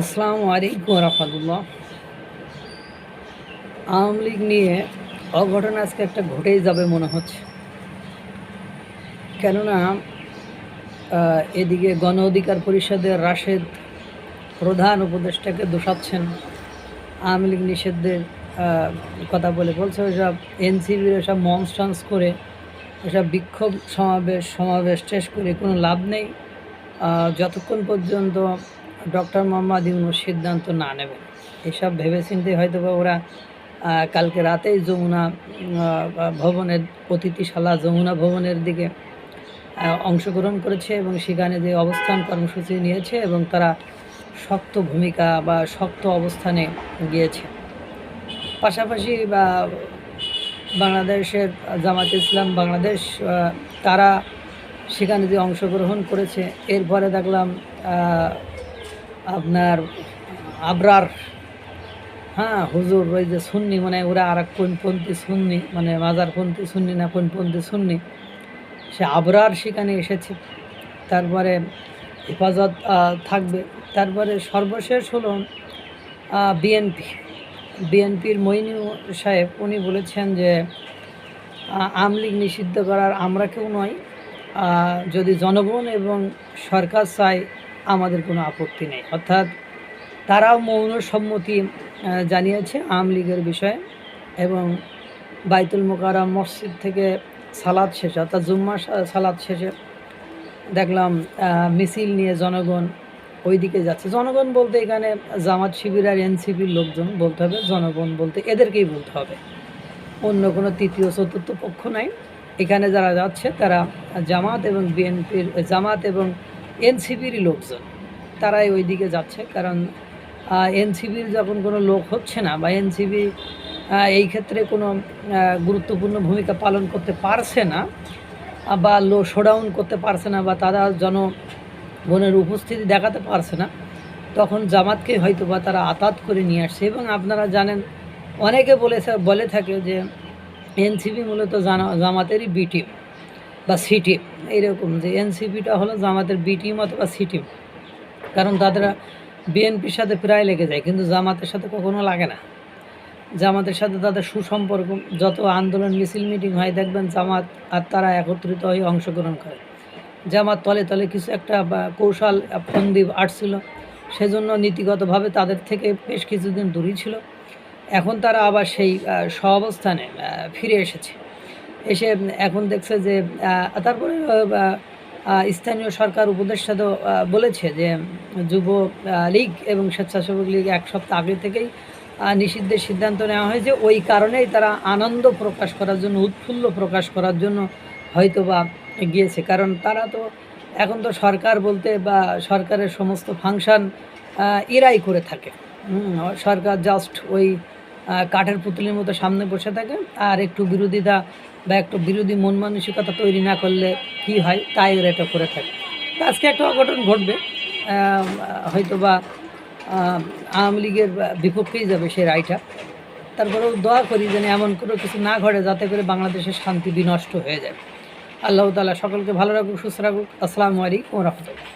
আসসালামু আলাইকুম রহমতুল্লাহ। আওয়ামী লীগ নিয়ে অঘটন আজকে একটা ঘটেই যাবে মনে হচ্ছে। কেননা এদিকে গণ অধিকার পরিষদের রাশেদ প্রধান উপদেষ্টাকে দোষাচ্ছেন। আওয়ামী লীগ নিষেধের কথা বলে বলছে, ওইসব এনসিবির এসব মঞ্চ টান্স করে এসব বিক্ষোভ সমাবেশ সমাবেশ শেষ করে কোনো লাভ নেই। যতক্ষণ পর্যন্ত ডক্টর মোহাম্মদ ইউনুস সিদ্ধান্ত না নেবেন। এসব ভেবেচিন্তে হয়তো বা ওরা কালকে রাতেই যমুনা ভবনের, অতিথিশালা যমুনা ভবনের দিকে অংশগ্রহণ করেছে এবং সেখানে যে অবস্থান কর্মসূচি নিয়েছে এবং তারা শক্ত ভূমিকা বা শক্ত অবস্থানে গিয়েছে। পাশাপাশি বা বাংলাদেশের জামাত ইসলাম বাংলাদেশ তারা সেখানে যে অংশগ্রহণ করেছে, এরপরে দেখলাম আপনার আবরার হ্যাঁ হুজুর, ওই যে সুন্নি মানে ওরা আর কোনপন্থী সুন্নি মানে মাজারপন্থী সুন্নি না কোনপন্থী সুন্নি, সে আবরার সেখানে এসেছে। তারপরে হেফাজত থাকবে। তারপরে সর্বশেষ হলো বিএনপি। বিএনপির মইনু সাহেব, উনি বলেছেন যে আমলিগ নিষিদ্ধ করার আমরা কেউ নয় যদি জনগণ এবং সরকার চায় আমাদের কোনো আপত্তি নেই। অর্থাৎ তারাও মৌন সম্মতি জানিয়েছে আওয়ামী লীগের বিষয়ে এবং বাইতুল মোকাররম মসজিদ থেকে সালাদ শেষে, অর্থাৎ জুম্মা সালাদ শেষে দেখলাম মিছিল নিয়ে জনগণ ওইদিকে যাচ্ছে। জনগণ বলতে এখানে জামাত শিবির আর এনসিপির লোকজন বলতে হবে, জনগণ বলতে এদেরকেই বলতে হবে। অন্য কোনো তৃতীয়, চতুর্থ পক্ষ নাই। এখানে যারা যাচ্ছে তারা জামাত এবং বিএনপির, জামাত এবং এনসিপিরই লোকজন, তারাই ওই দিকে যাচ্ছে। কারণ এনসিবির যখন কোনো লোক হচ্ছে না বা এনসিবি এই ক্ষেত্রে কোনো গুরুত্বপূর্ণ ভূমিকা পালন করতে পারছে না বা লো শোডাউন করতে পারছে না বা তারা জনগণের উপস্থিতি দেখাতে পারছে না, তখন জামাতকে হয়তো বা তারা আতাত করে নিয়ে আসছে। এবং আপনারা জানেন, অনেকে বলে বলে থাকে যে এনসিপি মূলত জামাতেরই বি টিম বা সি টিম এইরকম যে এনসিপিটা হলো জামাতের বি টিম অথবা সি টিম কারণ তাদের বিএনপির সাথে প্রায় লেগে যায়, কিন্তু জামাতের সাথে কখনো লাগে না। জামাতের সাথে তাদের সুসম্পর্ক, যত আন্দোলন, মিছিল, মিটিং হয়, দেখবেন জামাত আর তারা একত্রিত হয়ে অংশগ্রহণ করে। জামাত তলে তলে কিছু একটা কৌশল, ফন্দি আটছিল, সেজন্য নীতিগতভাবে তাদের থেকে বেশ কিছুদিন দূরেই ছিল। এখন তারা আবার সেই সহাবস্থানে ফিরে এসেছে। এসে এখন দেখছে যে তারপরে স্থানীয় সরকার উপদেষ্টা তো বলেছে যে, যুব লীগ এবং স্বেচ্ছাসেবক লীগ এক সপ্তাহ আগে থেকেই নিষিদ্ধের সিদ্ধান্ত নেওয়া হয়েছে। ওই কারণেই তারা আনন্দ প্রকাশ করার জন্য, উৎফুল্ল প্রকাশ করার জন্য হয়তো বা গিয়েছে। কারণ তারা তো এখন তো সরকার বলতে বা সরকারের সমস্ত ফাংশন এরাই করে থাকে। সরকার জাস্ট ওই কাঠের পুতুলের মতো সামনে বসে থাকে। আর একটু বিরোধিতা বা একটু বিরোধী মন মানসিকতা তৈরি না করলে কি হয়? তাই ওরা এটা করে থাকে। তো আজকে একটা অঘটন ঘটবে। হয়তো বা আওয়ামী লীগের বিপক্ষেই যাবে সেই রায়টা। তারপরেও দোয়া করি যেন এমন কোনো কিছু না ঘটে যাতে করে বাংলাদেশের শান্তি বিনষ্ট হয়ে যায়। আল্লাহ তালা সকলকে ভালো রাখুক, সুস্থ রাখুক। আসসালামু আলাইকুম রহমতুল্লাহ।